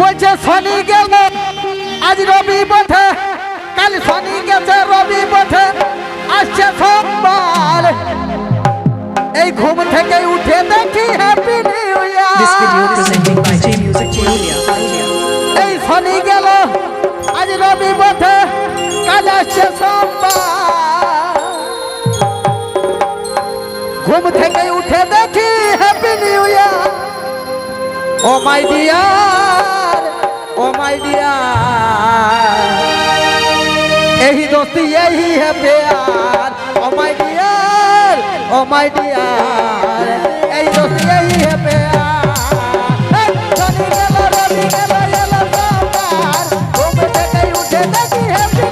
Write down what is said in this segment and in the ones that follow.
বলছে শনি গেল আজ রবি বটে কাল শনি গেছে রবি বটে থেকে উঠে দেখি happy new This video year presented by J Music Purulia. এই শনি গেল আজ রবি বটে কাল আসছে সোমবার ঘুম থেকে উঠে দেখি happy new year oh my dear oh my dear यही दोस्ती यही है प्यार oh my dear এই দোষী এই হেপে শনি গেল রবি গেল, এলো সরকার ঘুম থেকে উঠে দেখি হেপি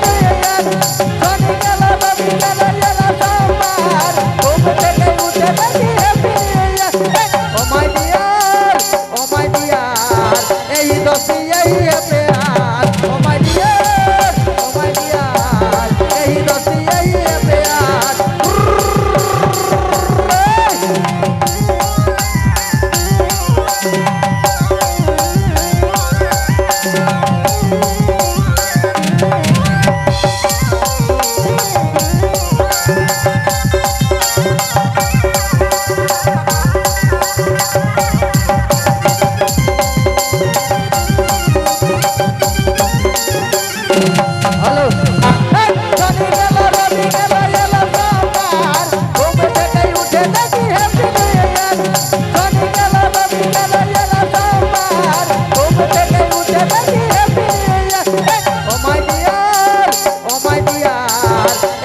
শনি গেল রবি গেল, এলো সরকার ঘুম থেকে উঠে দেখি happy oh my dear oh my dear এই দোষী এই হেপে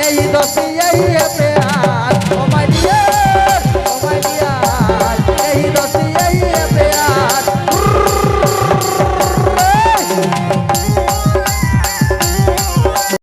এই দোষী এই